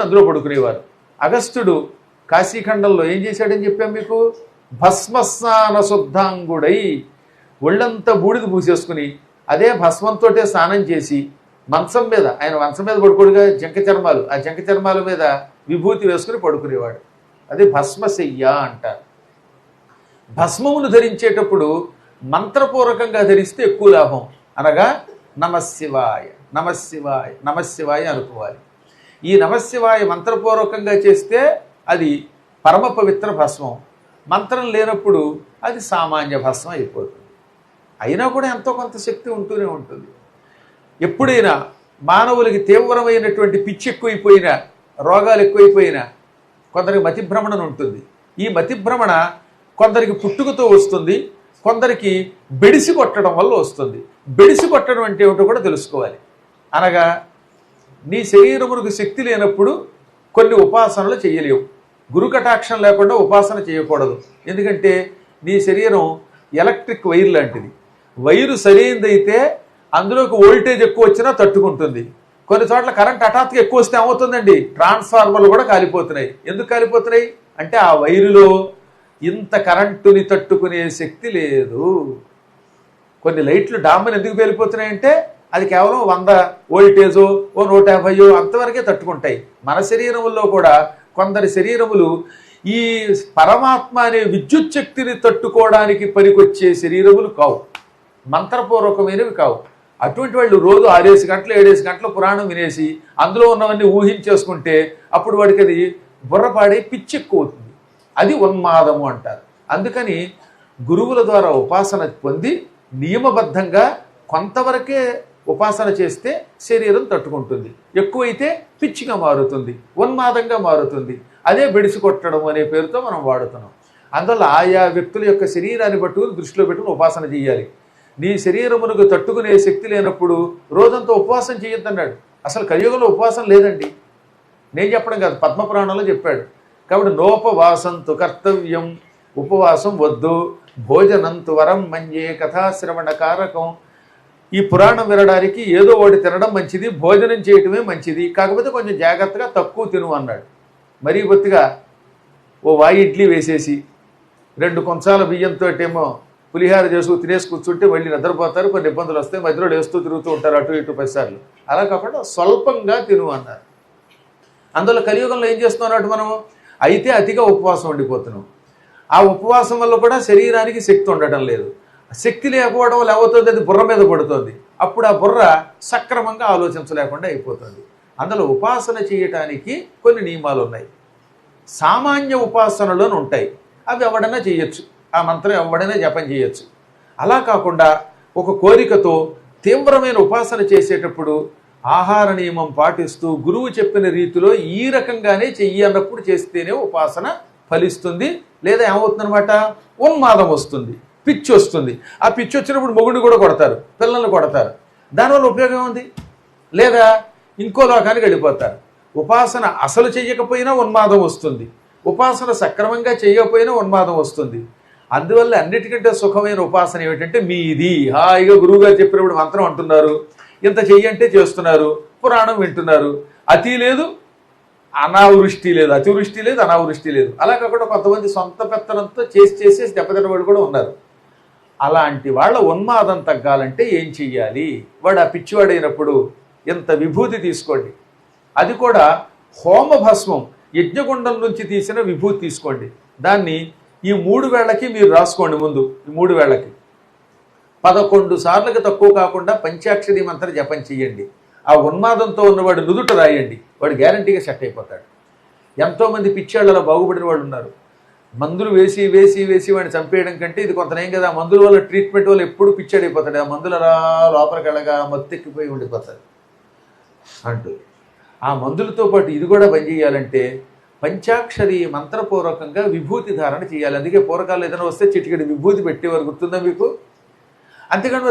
వేసుకుని అందులో పడుకునేవారు అగస్త్యుడు కాశీఖండంలో ఏం చేశాడని చెప్పాం మీకు? భస్మస్నాన శుద్ధాంగుడై ఒళ్ళంతా బూడిద పూసేసుకుని అదే భస్మంతో స్నానం చేసి మంచం మీద ఆయన మంచం మీద పడుకోడుగా జంక చర్మాలు ఆ జంక చర్మాల మీద విభూతి వేసుకుని పడుకునేవాడు. అది భస్మశయ్య అంటారు. భస్మమును ధరించేటప్పుడు మంత్రపూర్వకంగా ధరిస్తే ఎక్కువ లాభం. అనగా నమశివాయ నమశివాయ నమశివాయ అనుకోవాలి. ఈ నమశివాయ మంత్రపూర్వకంగా చేస్తే అది పరమ పవిత్ర భస్మం. మంత్రం లేనప్పుడు అది సామాన్య భస్మం అయిపోతుంది. అయినా కూడా ఎంతో కొంత శక్తి ఉంటూనే ఉంటుంది. ఎప్పుడైనా మానవులకి తీవ్రమైనటువంటి పిచ్చి ఎక్కువైపోయినా రోగాలు ఎక్కువైపోయినా కొందరికి మతిభ్రమణం ఉంటుంది. ఈ మతిభ్రమణ కొందరికి పుట్టుకతో వస్తుంది. కొందరికి బెడిసి కొట్టడం వల్ల వస్తుంది. బెడిసి కొట్టడం అంటే ఏమిటో కూడా తెలుసుకోవాలి. అనగా నీ శరీరమునకు శక్తి లేనప్పుడు కొన్ని ఉపాసనలు చేయలేవు. గురు కటాక్షం లేకుండా ఉపాసన చేయకూడదు. ఎందుకంటే నీ శరీరం ఎలక్ట్రిక్ వైర్ లాంటిది. వైరు సరైనదైతే అందులోకి వోల్టేజ్ ఎక్కువ వచ్చినా తట్టుకుంటుంది. కొన్ని చోట్ల కరెంట్ హఠాత్తుగా ఎక్కువ వస్తే ఏమవుతుందండి? ట్రాన్స్ఫార్మర్లు కూడా కాలిపోతున్నాయి. ఎందుకు కాలిపోతున్నాయి? అంటే ఆ వైరులో ఇంత కరెంటుని తట్టుకునే శక్తి లేదు. కొన్ని లైట్లు డామ్మని ఎందుకు పేలిపోతున్నాయంటే అది కేవలం వంద వోల్టేజో ఓ నూట యాభైయో అంతవరకే తట్టుకుంటాయి. మన శరీరంలో కూడా కొందరి శరీరములు ఈ పరమాత్మ అనే విద్యుత్ శక్తిని తట్టుకోవడానికి పనికొచ్చే శరీరములు కావు. మంత్రపూర్వకమైనవి కావు. అటువంటి వాళ్ళు రోజు ఆరేసి గంటలు ఏడేసి గంటలు పురాణం వినేసి అందులో ఉన్నవన్నీ ఊహించేసుకుంటే అప్పుడు వాడికి అది బుర్రపాడే పిచ్చి ఎక్కువ అవుతుంది అది ఉన్మాదము అంటారు. అందుకని గురువుల ద్వారా ఉపాసన పొంది నియమబద్ధంగా కొంతవరకే ఉపాసన చేస్తే శరీరం తట్టుకుంటుంది. ఎక్కువైతే పిచ్చిగా మారుతుంది ఉన్మాదంగా మారుతుంది. అదే బెడిసి కొట్టడం అనే పేరుతో మనం వాడుతున్నాం. అందువల్ల ఆయా వ్యక్తుల యొక్క శరీరాన్ని పట్టుకుని దృష్టిలో పెట్టుకుని ఉపాసన చేయాలి. నీ శరీరమునకు తట్టుకునే శక్తి లేనప్పుడు రోజంతా ఉపవాసం చేయొద్దన్నాడు. అసలు కలియుగంలో ఉపవాసం లేదండి. నేను చెప్పడం కాదు పద్మపురాణంలో చెప్పాడు. కాబట్టి నోపవాసంతు కర్తవ్యం ఉపవాసం వద్దు. భోజనంతు వరం మంజే కథాశ్రవణ కారకం ఈ పురాణం వినడానికి ఏదో ఒకటి తినడం మంచిది భోజనం చేయటమే మంచిది. కాకపోతే కొంచెం జాగ్రత్తగా తక్కువ తిను అన్నాడు. మరీ బొత్తిగా ఓ వాయి ఇడ్లీ వేసేసి రెండు కొంచాల బియ్యంతో ఏమో పులిహార చేసుకు తినేసి కూర్చుంటే మళ్ళీ నిద్రపోతారు కొన్ని ఇబ్బందులు వస్తాయి మధ్యలో వేస్తూ తిరుగుతూ ఉంటారు అటు ఇటు పదిసార్లు అలా కాకుండా స్వల్పంగా తిను అన్నారు. అందులో కలియుగంలో ఏం చేస్తున్నాడు మనం అయితే అతిగా ఉపవాసం ఉండిపోతున్నాం. ఆ ఉపవాసం వల్ల కూడా శరీరానికి శక్తి ఉండటం లేదు. శక్తి లేకపోవడం వల్ల అది బుర్ర మీద పడుతుంది. అప్పుడు ఆ బుర్ర సక్రమంగా ఆలోచించలేకుండా అయిపోతుంది. అందులో ఉపాసన చేయటానికి కొన్ని నియమాలు ఉన్నాయి. సామాన్య ఉపాసనలోనే ఉంటాయి. అవి ఎవడైనా చేయొచ్చు. ఆ మంత్రం ఎవడైనా జపం చేయొచ్చు. అలా కాకుండా ఒక కోరికతో తీవ్రమైన ఉపాసన చేసేటప్పుడు ఆహార నియమం పాటిస్తూ గురువు చెప్పిన రీతిలో ఈ రకంగానే చెయ్యి అన్నప్పుడు చేస్తేనే ఉపాసన ఫలిస్తుంది లేదా ఏమవుతుందనమాట ఉన్మాదం వస్తుంది. పిచ్చి వస్తుంది. ఆ పిచ్చి వచ్చినప్పుడు మొగుడిని కూడా కొడతారు పిల్లల్ని కొడతారు. దానివల్ల ఉపయోగం ఉంది లేదా ఇంకో లోకానికి వెళ్ళిపోతారు. ఉపాసన అసలు చేయకపోయినా ఉన్మాదం వస్తుంది. ఉపాసన సక్రమంగా చేయకపోయినా ఉన్మాదం వస్తుంది. అందువల్ల అన్నిటికంటే సుఖమైన ఉపాసన ఏమిటంటే మీది. హాయిగా గురువుగారు చెప్పినప్పుడు మంత్రం అంటున్నారు. ఇంత చెయ్యంటే చేస్తున్నారు. పురాణం వింటున్నారు. అతి లేదు అనావృష్టి లేదు. అతివృష్టి లేదు అనావృష్టి లేదు. అలా కాకుండా కొంతమంది సొంత పెత్తనంతో చేసి చేసేసి దెబ్బతిన్నవాడు కూడా ఉన్నారు. అలాంటి వాళ్ళ ఉన్మాదం తగ్గాలంటే ఏం చెయ్యాలి? వాడు ఆ పిచ్చివాడైనప్పుడు ఇంత విభూతి తీసుకోండి. అది కూడా హోమభస్మం యజ్ఞగుండం నుంచి తీసిన విభూతి తీసుకోండి. దాన్ని ఈ మూడు వేళకి మీరు రాసుకోండి ముందు ఈ మూడు వేళకి పదకొండు సార్లకు తక్కువ కాకుండా పంచాక్షరి మంత్ర జపం చెయ్యండి. ఆ ఉన్మాదంతో ఉన్నవాడు నుదుట రాయండి. వాడు గ్యారంటీగా సెట్ అయిపోతాడు. ఎంతోమంది పిచ్చాళ్ళలో బాగుపడిన వాళ్ళు ఉన్నారు. మందులు వేసి వేసి వేసి వాడిని చంపేయడం కంటే ఇది కొంతనేం కదా. ఆ మందుల వల్ల ట్రీట్మెంట్ వల్ల ఎప్పుడు పిచ్చాడైపోతాడు ఆ మందుల రా లోపలికి వెళ్ళగా మత్తెక్కిపోయి ఉండిపోతాడు. అంటూ. ఆ మందులతో పాటు ఇది కూడా బంద్ చేయాలంటే పంచాక్షరి మంత్రపూర్వకంగా విభూతి ధారణ చేయాలి. అందుకే పూర్వకాలు ఏదైనా వస్తే చిటికెడు విభూతి పెట్టేవారు. గుర్తుందా మీకు? అంతేకాని